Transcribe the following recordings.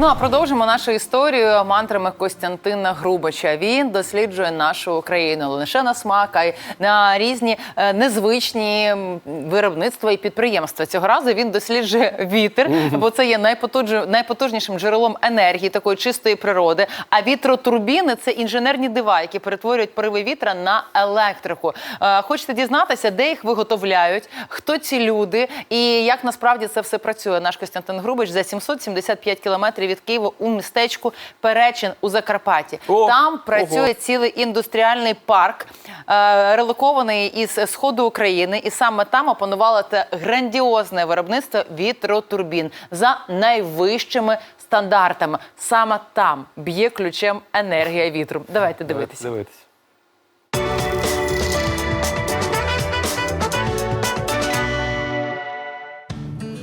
Ну а продовжимо нашу історію мантрами Костянтина Грубача. Він досліджує нашу Україну не лише на смак, а й на різні е, незвичні виробництва і підприємства. Цього разу він досліджує вітер, бо це є найпотужнішим джерелом енергії такої чистої природи. А вітротурбіни це інженерні дива, які перетворюють пориви вітра на електрику. Е, Хочете дізнатися, де їх виготовляють, хто ці люди і як насправді це все працює. Наш Костянтин Грубич за 775 кілометрів від Києва у містечку Перечин у Закарпатті. О, Там працює ого. цілий індустріальний парк, е, релокований із сходу України, і саме там опанувало те грандіозне виробництво вітротурбін за найвищими стандартами. Саме там б'є ключем енергія вітру. Давайте дивитися. Дивитися.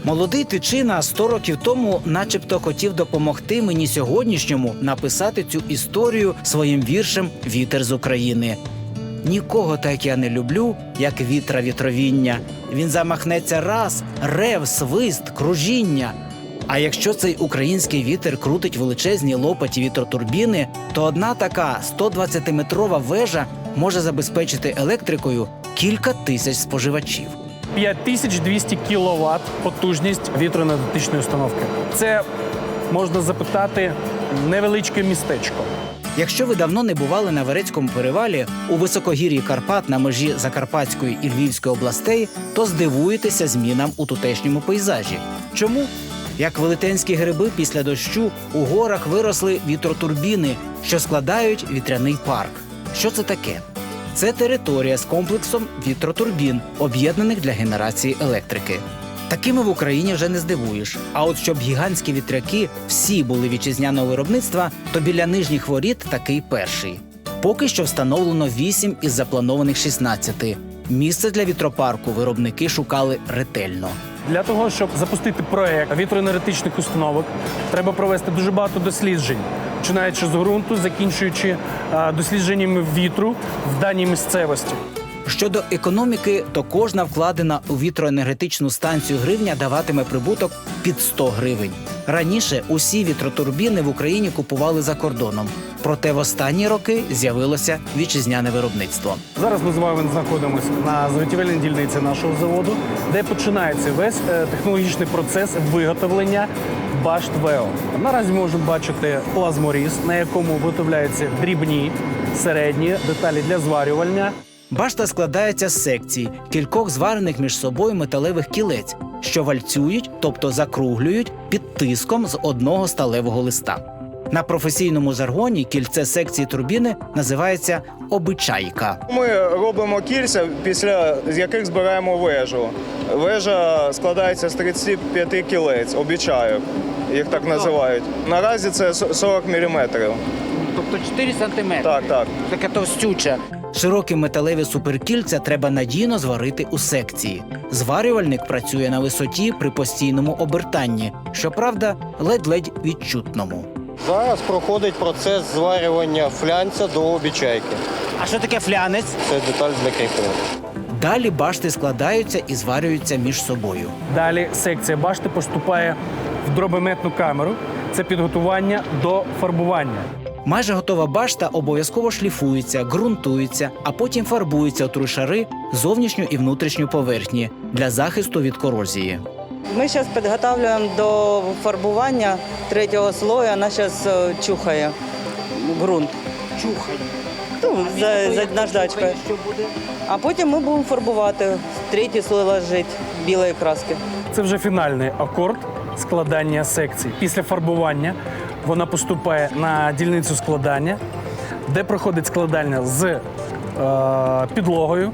Молодий тичина 100 років тому, начебто, хотів допомогти мені сьогоднішньому написати цю історію своїм віршем Вітер з України. Нікого так я не люблю, як вітра вітровіння. Він замахнеться раз, рев, свист, кружіння. А якщо цей український вітер крутить величезні лопаті вітротурбіни, то одна така 120-метрова вежа може забезпечити електрикою кілька тисяч споживачів. 5200 кВт потужність вітроенергетичної установки. Це можна запитати невеличке містечко. Якщо ви давно не бували на Верецькому перевалі у високогір'ї Карпат на межі Закарпатської і Львівської областей, то здивуєтеся змінам у тутешньому пейзажі. Чому? Як велетенські гриби після дощу у горах виросли вітротурбіни, що складають вітряний парк. Що це таке? Це територія з комплексом вітротурбін, об'єднаних для генерації електрики. Такими в Україні вже не здивуєш. А от щоб гігантські вітряки всі були вітчизняного виробництва, то біля нижніх воріт такий перший. Поки що встановлено 8 із запланованих 16. Місце для вітропарку виробники шукали ретельно. Для того, щоб запустити проект вітроенергетичних установок, треба провести дуже багато досліджень, починаючи з ґрунту, закінчуючи дослідженнями вітру в даній місцевості. Щодо економіки, то кожна вкладена у вітроенергетичну станцію гривня даватиме прибуток під 100 гривень. Раніше усі вітротурбіни в Україні купували за кордоном. Проте в останні роки з'явилося вітчизняне виробництво. Зараз ми з вами знаходимося на заготівельній дільниці нашого заводу, де починається весь е, технологічний процес виготовлення башт ВЕО. Наразі ми можемо бачити плазморіз, на якому виготовляються дрібні, середні деталі для зварювання. Башта складається з секцій, кількох зварених між собою металевих кілець, що вальцюють, тобто закруглюють під тиском з одного сталевого листа. На професійному жаргоні кільце секції турбіни називається обичайка. Ми робимо кільця, після яких збираємо вежу. Вежа складається з 35 кілець, обічайок, їх так називають. Наразі це с- 40 міліметрів. Тобто 4 сантиметри. Так, так. Таке товстюче. Широкі металеві суперкільця треба надійно зварити у секції. Зварювальник працює на висоті при постійному обертанні, щоправда, ледь-ледь відчутному. Зараз проходить процес зварювання флянця до обічайки. А що таке флянець? Це деталь для кріплення. Далі башти складаються і зварюються між собою. Далі секція башти поступає в дробометну камеру. Це підготування до фарбування. Майже готова башта обов'язково шліфується, ґрунтується, а потім фарбується у три шари зовнішню і внутрішню поверхні для захисту від корозії. Ми зараз підготовлюємо до фарбування третього слою, вона зараз чухає ґрунт. Чухай. Ну, за, за наждачкою. А потім ми будемо фарбувати, третій слой ложити білої краски. Це вже фінальний акорд складання секцій. Після фарбування вона поступає на дільницю складання, де проходить складання з е, підлогою.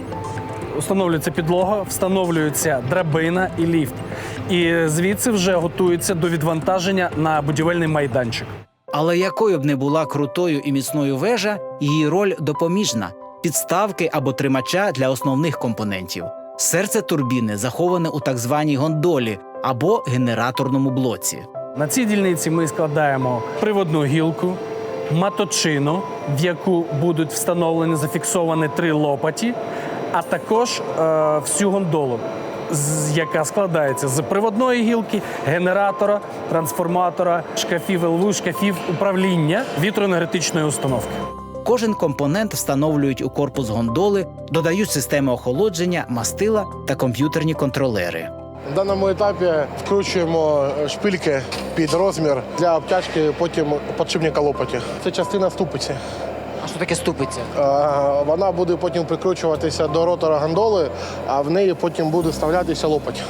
Встановлюється підлога, встановлюється драбина і ліфт. І звідси вже готується до відвантаження на будівельний майданчик. Але якою б не була крутою і міцною вежа, її роль допоміжна підставки або тримача для основних компонентів. Серце турбіни заховане у так званій гондолі або генераторному блоці. На цій дільниці ми складаємо приводну гілку, маточину, в яку будуть встановлені зафіксовані три лопаті, а також е, всю гондолу, яка складається з приводної гілки, генератора, трансформатора, шкафів ЛВ, шкафів управління вітроенергетичної установки. Кожен компонент встановлюють у корпус гондоли, додають системи охолодження, мастила та комп'ютерні контролери. В даному етапі вкручуємо шпильки під розмір для обтяжки потім подшипника лопаті. Це частина ступиці. А що таке ступиця? Е, Вона буде потім прикручуватися до ротора гондоли, а в неї потім буде вставлятися лопать.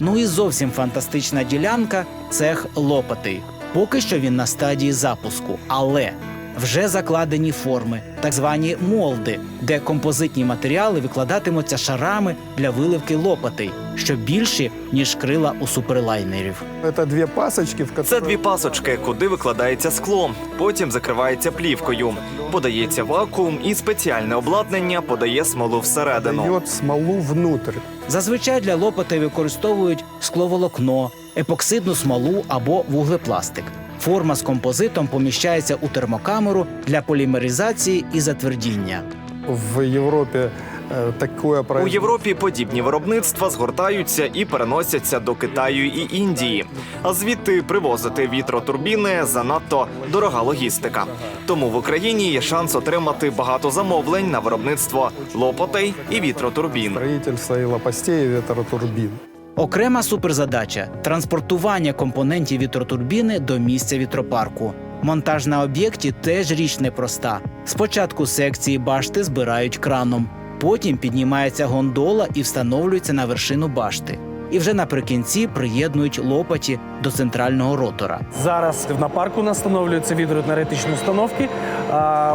Ну і зовсім фантастична ділянка цех лопатий. Поки що він на стадії запуску, але вже закладені форми, так звані молди, де композитні матеріали викладатимуться шарами для виливки лопатей, що більші ніж крила у суперлайнерів. Это две пасочки, в Це дві пасочки, куди викладається скло, потім закривається плівкою, подається вакуум і спеціальне обладнання подає смолу всередину. дает смолу внутрь. Зазвичай для лопатей використовують скловолокно, епоксидну смолу або вуглепластик. Форма з композитом поміщається у термокамеру для полімеризації і затвердіння. В Европе э, такое У. Європі подібні виробництва згортаються і переносяться до Китаю і Індії. А звідти привозити вітротурбіни занадто дорога логістика. Тому в Україні є шанс отримати багато замовлень на виробництво лопатей і вітротурбін. строительство и лопастей, и ветротурбин. Окрема суперзадача транспортування компонентів вітротурбіни до місця вітропарку. Монтаж на об'єкті теж річ непроста. Спочатку секції башти збирають краном, потім піднімається гондола і встановлюється на вершину башти. І вже наприкінці приєднують лопаті до центрального ротора. Зараз на парку у нас встановлюються вітроенергетичні установки а,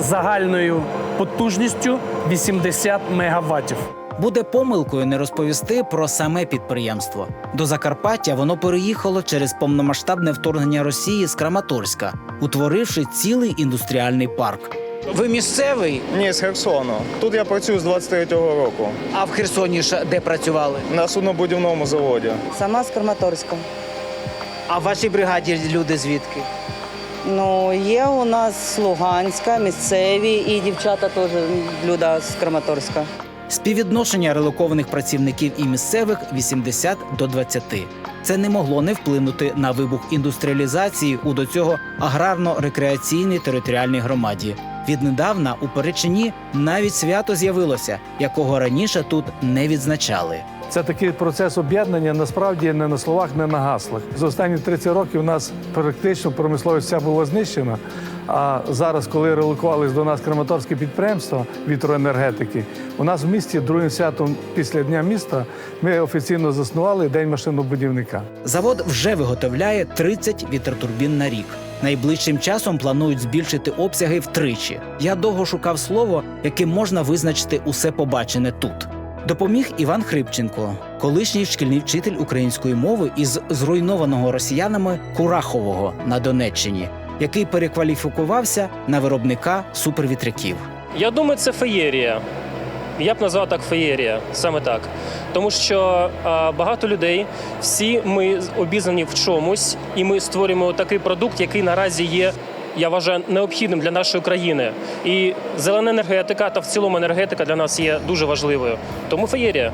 загальною потужністю 80 мегаваттів. Буде помилкою не розповісти про саме підприємство. До Закарпаття воно переїхало через повномасштабне вторгнення Росії з Краматорська, утворивши цілий індустріальний парк. Ви місцевий, Ні, з Херсону. Тут я працюю з 23-го року а в Херсоні ж де працювали? на суднобудівному заводі. Сама з Краматорська. А в вашій бригаді люди звідки? Ну, є у нас з Луганська, місцеві і дівчата теж люда з Краматорська. Співвідношення релокованих працівників і місцевих 80 до 20. Це не могло не вплинути на вибух індустріалізації у до цього аграрно-рекреаційній територіальній громаді. Віднедавна у Перечині навіть свято з'явилося, якого раніше тут не відзначали. Це такий процес об'єднання насправді не на словах, не на гаслах. За останні 30 років у нас практично промисловість вся була знищена. А зараз, коли релокувались до нас краматорське підприємство вітроенергетики, у нас в місті другим святом після дня міста ми офіційно заснували день машинобудівника. Завод вже виготовляє 30 вітротурбін на рік. Найближчим часом планують збільшити обсяги втричі. Я довго шукав слово, яким можна визначити усе побачене тут. Допоміг Іван Хрипченко, колишній шкільний вчитель української мови із зруйнованого росіянами Курахового на Донеччині, який перекваліфікувався на виробника супервітряків. Я думаю, це феєрія. Я б назвав так феєрія, саме так. Тому що а, багато людей, всі ми обізнані в чомусь, і ми створюємо такий продукт, який наразі є, я вважаю, необхідним для нашої країни. І зелена енергетика та в цілому енергетика для нас є дуже важливою. Тому феєрія.